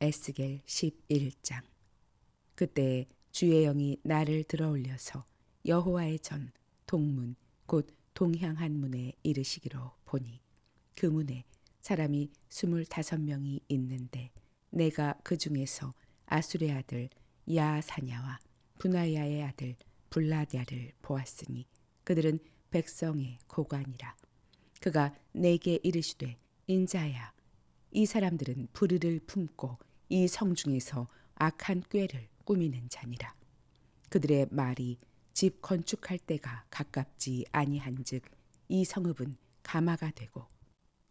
에스겔 11장. 그때 주의 영이 나를 들어올려서 여호와의 전 동문 곧 동향한 문에 이르시기로 보니 그 문에 사람이 스물다섯 명이 있는데 내가 그 중에서 아수레 아들 야사냐와 분하야의 아들 블라디아를 보았으니 그들은 백성의 고관이라. 그가 내게 이르시되 인자야 이 사람들은 불의를 품고 이 성 중에서 악한 꾀를 꾸미는 자니라. 그들의 말이 집 건축할 때가 가깝지 아니한즉 이 성읍은 가마가 되고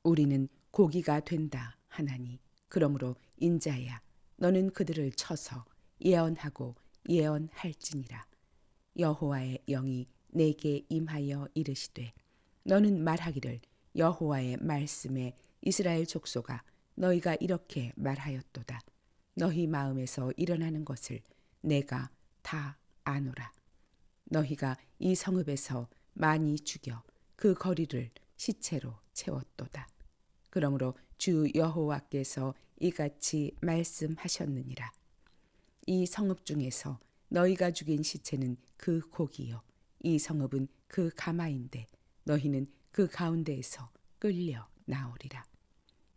우리는 고기가 된다 하나니 그러므로 인자야 너는 그들을 쳐서 예언하고 예언할지니라 여호와의 영이 내게 임하여 이르시되 너는 말하기를 여호와의 말씀에 이스라엘 족속아 너희가 이렇게 말하였도다. 너희 마음에서 일어나는 것을 내가 다 아노라. 너희가 이 성읍에서 많이 죽여 그 거리를 시체로 채웠도다. 그러므로 주 여호와께서 이같이 말씀하셨느니라. 이 성읍 중에서 너희가 죽인 시체는 그 고기요. 이 성읍은 그 가마인데 너희는 그 가운데에서 끌려 나오리라.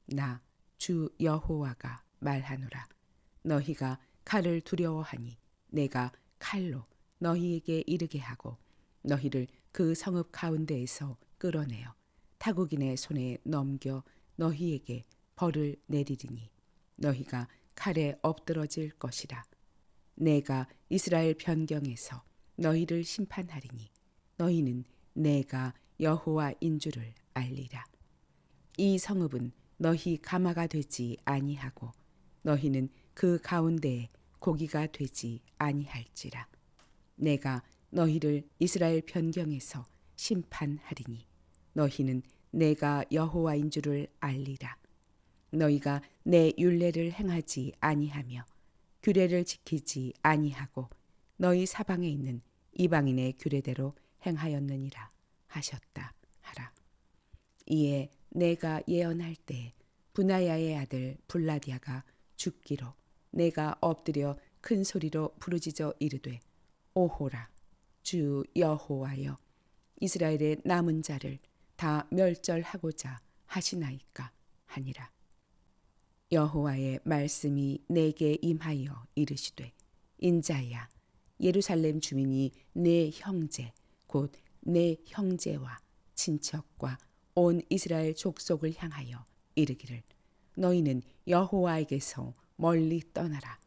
나 주 여호와가 말하노라. 너희가 칼을 두려워하니 내가 칼로 너희에게 이르게 하고 너희를 그 성읍 가운데에서 끌어내어 타국인의 손에 넘겨 너희에게 벌을 내리리니 너희가 칼에 엎드러질 것이라. 내가 이스라엘 변경에서 너희를 심판하리니 너희는 내가 여호와인 줄을 알리라. 이 성읍은 너희 가마가 되지 아니하고 너희는 그 가운데에 고기가 되지 아니할지라. 내가 너희를 이스라엘 변경에서 심판하리니 너희는 내가 여호와인 줄을 알리라. 너희가 내 율례를 행하지 아니하며 규례를 지키지 아니하고 너희 사방에 있는 이방인의 규례대로 행하였느니라 하셨다 하라. 이에 내가 예언할 때 분하야의 아들 블라디아가 죽기로 내가 엎드려 큰 소리로 부르짖어 이르되 오호라 주 여호와여 이스라엘의 남은 자를 다 멸절하고자 하시나이까 하니라. 여호와의 말씀이 내게 임하여 이르시되 인자야 예루살렘 주민이 내 형제 곧 내 형제와 친척과 온 이스라엘 족속을 향하여 이르기를 너희는 여호와에게서 멀리 떠나라.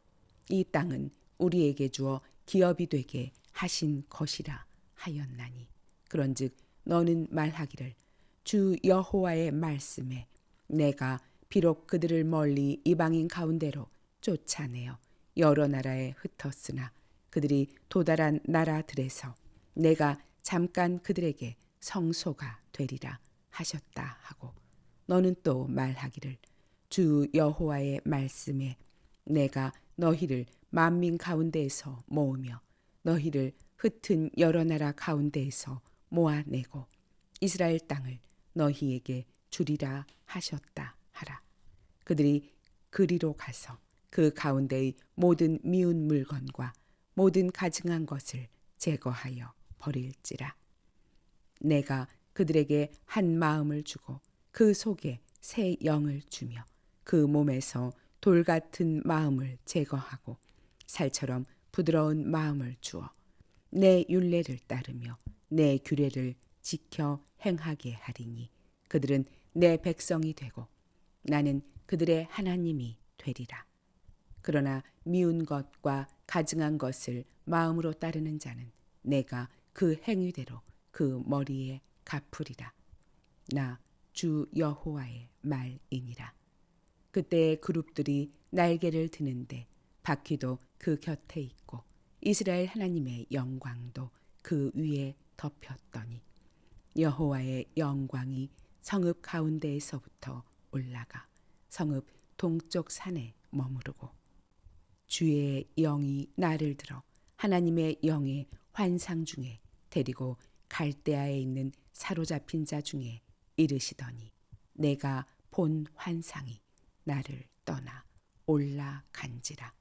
이 땅은 우리에게 주어 기업이 되게 하신 것이라 하였나니. 그런즉 너는 말하기를 주 여호와의 말씀에 내가 비록 그들을 멀리 이방인 가운데로 쫓아내어 여러 나라에 흩었으나 그들이 도달한 나라들에서 내가 잠깐 그들에게 성소가 되리라 하셨다 하고 너는 또 말하기를 주 여호와의 말씀에 내가 너희를 만민 가운데에서 모으며 너희를 흩은 여러 나라 가운데에서 모아내고 이스라엘 땅을 너희에게 주리라 하셨다 하라. 그들이 그리로 가서 그 가운데의 모든 미운 물건과 모든 가증한 것을 제거하여 버릴지라. 내가 그들에게 한 마음을 주고 그 속에 새 영을 주며 그 몸에서 돌 같은 마음을 제거하고 살처럼 부드러운 마음을 주어 내 율례를 따르며 내 규례를 지켜 행하게 하리니 그들은 내 백성이 되고 나는 그들의 하나님이 되리라. 그러나 미운 것과 가증한 것을 마음으로 따르는 자는 내가 그 행위대로 그 머리에 갚으리라. 나 주 여호와의 말이니라. 그때 그룹들이 날개를 드는데 바퀴도 그 곁에 있고 이스라엘 하나님의 영광도 그 위에 덮였더니 여호와의 영광이 성읍 가운데에서부터 올라가 성읍 동쪽 산에 머무르고 주의 영이 나를 들어 하나님의 영의 환상 중에 데리고 갈대아에 있는 사로잡힌 자 중에 이르시더니 내가 본 환상이 나를 떠나 올라간지라.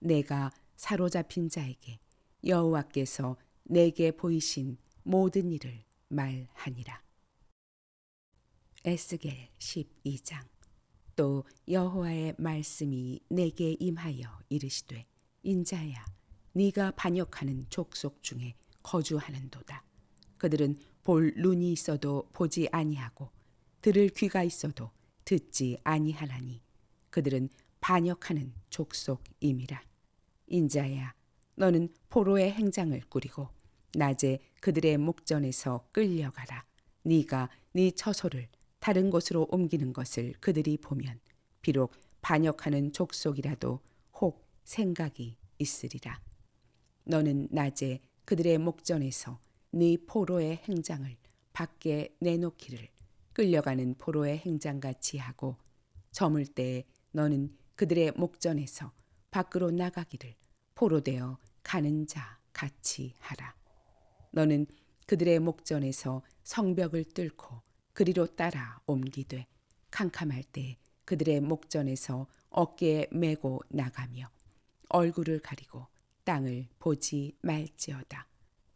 내가 사로잡힌 자에게 여호와께서 내게 보이신 모든 일을 말하니라. 에스겔 12장. 또 여호와의 말씀이 내게 임하여 이르시되 인자야 네가 반역하는 족속 중에 거주하는도다. 그들은 볼 눈이 있어도 보지 아니하고 들을 귀가 있어도 듣지 아니하나니 그들은 반역하는 족속임이라. 인자야 너는 포로의 행장을 꾸리고 낮에 그들의 목전에서 끌려가라. 네가 네 처소를 다른 곳으로 옮기는 것을 그들이 보면 비록 반역하는 족속이라도 혹 생각이 있으리라. 너는 낮에 그들의 목전에서 네 포로의 행장을 밖에 내놓기를 끌려가는 포로의 행장같이 하고 저물 때에 너는 그들의 목전에서 밖으로 나가기를 포로되어 가는 자 같이 하라. 너는 그들의 목전에서 성벽을 뚫고 그리로 따라 옮기되 캄캄할 때 그들의 목전에서 어깨에 메고 나가며 얼굴을 가리고 땅을 보지 말지어다.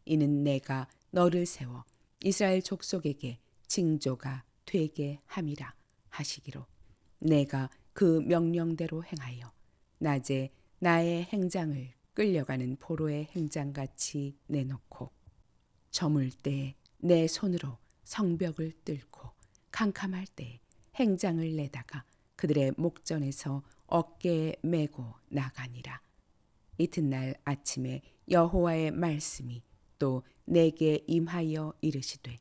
이는 내가 너를 세워 이스라엘 족속에게 징조가 되게 함이라 하시기로 내가 그 명령대로 행하여 낮에 나의 행장을 끌려가는 포로의 행장같이 내놓고 저물 때 내 손으로 성벽을 뚫고 캄캄할 때 행장을 내다가 그들의 목전에서 어깨에 메고 나가니라. 이튿날 아침에 여호와의 말씀이 또 내게 임하여 이르시되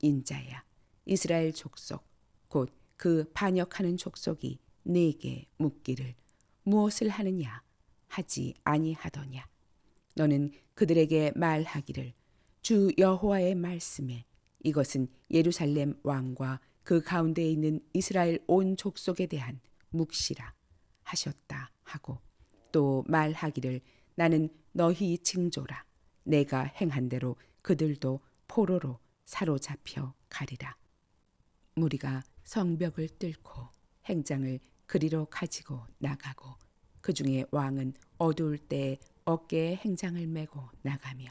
인자야 이스라엘 족속 곧 그 반역하는 족속이 네게 묻기를 무엇을 하느냐? 하지 아니하더냐? 너는 그들에게 말하기를 주 여호와의 말씀에 이것은 예루살렘 왕과 그 가운데에 있는 이스라엘 온 족속에 대한 묵시라 하셨다 하고 또 말하기를 나는 너희 징조라. 내가 행한 대로 그들도 포로로 사로잡혀 가리라 무리가 성벽을 뚫고 행장을 그리로 가지고 나가고 그 중에 왕은 어두울 때 어깨에 행장을 메고 나가며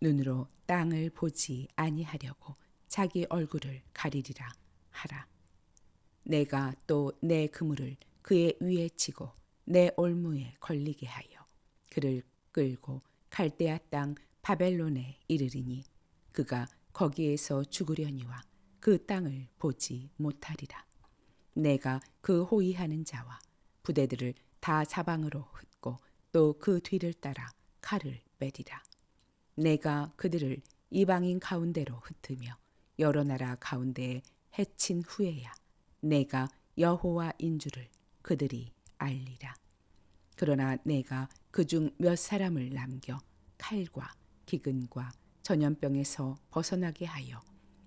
눈으로 땅을 보지 아니하려고 자기 얼굴을 가리리라 하라. 내가 또 내 그물을 그의 위에 치고 내 올무에 걸리게 하여 그를 끌고 갈대아 땅 바벨론에 이르리니 그가 거기에서 죽으려니와 그 땅을 보지 못하리라. 내가 그 호위하는 자와 부대들을 다 사방으로 흩고 또 그 뒤를 따라 칼을 빼리라. 내가 그들을 이방인 가운데로 흩으며 여러 나라 가운데에 해친 후에야 내가 여호와인 줄을 그들이 알리라. 그러나 내가 그 중 몇 사람을 남겨 칼과 기근과 전염병에서 벗어나게 하여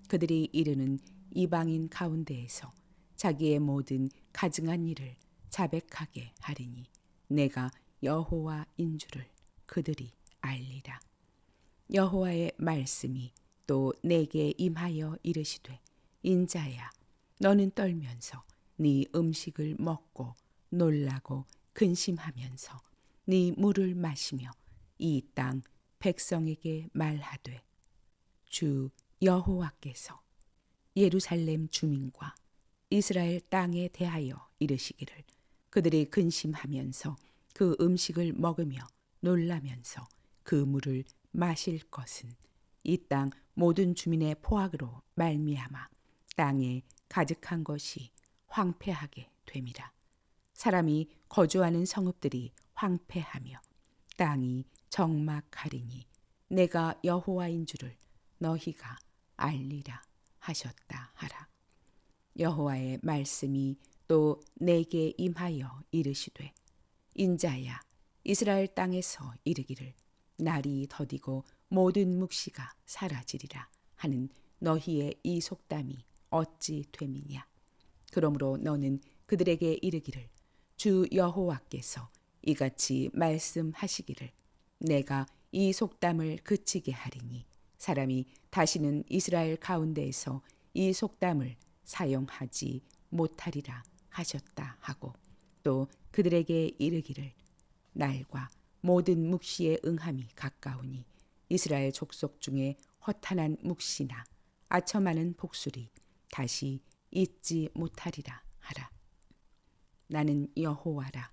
그들이 이르는 이방인 가운데에서 자기의 모든 가증한 일을 자백하게 하리니 내가 여호와인 줄을 그들이 알리라. 여호와의 말씀이 또 내게 임하여 이르시되 인자야 너는 떨면서 네 음식을 먹고 놀라고 근심하면서 네 물을 마시며 이 땅 백성에게 말하되 주 여호와께서 예루살렘 주민과 이스라엘 땅에 대하여 이르시기를 그들이 근심하면서 그 음식을 먹으며 놀라면서 그 물을 마실 것은 이 땅 모든 주민의 포악으로 말미암아 땅에 가득한 것이 황폐하게 됨이라. 사람이 거주하는 성읍들이 황폐하며 땅이 적막하리니 내가 여호와인 줄을 너희가 알리라 하셨다 하라. 여호와의 말씀이 또 내게 임하여 이르시되 인자야 이스라엘 땅에서 이르기를 날이 더디고 모든 묵시가 사라지리라 하는 너희의 이 속담이 어찌 됨이냐? 그러므로 너는 그들에게 이르기를 주 여호와께서 이같이 말씀하시기를 내가 이 속담을 그치게 하리니 사람이 다시는 이스라엘 가운데에서 이 속담을 사용하지 못하리라 하셨다 하고 또 그들에게 이르기를 날과 모든 묵시의 응함이 가까우니 이스라엘 족속 중에 허탄한 묵시나 아첨 많은 복술이 다시 잊지 못하리라 하라. 나는 여호와라.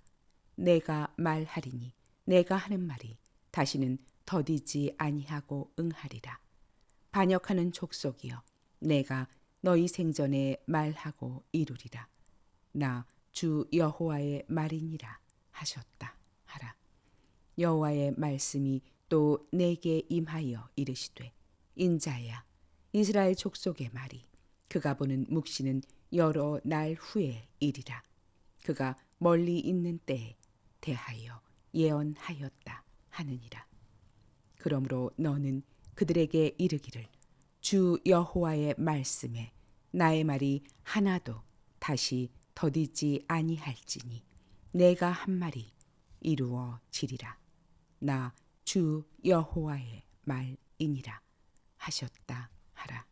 내가 말하리니 내가 하는 말이 다시는 더디지 아니하고 응하리라. 반역하는 족속이여 내가 너희 생전에 말하고 이루리라. 나 주 여호와의 말이니라 하셨다 하라. 여호와의 말씀이 또 내게 임하여 이르시되 인자야 이스라엘 족속의 말이 그가 보는 묵시는 여러 날 후에 일이라 그가 멀리 있는 때에 대하여 예언하였다 하느니라 그러므로 너는 그들에게 이르기를 주 여호와의 말씀에 나의 말이 하나도 다시 더디지 아니할지니 내가 한 말이 이루어지리라. 나 주 여호와의 말이니라 하셨다 하라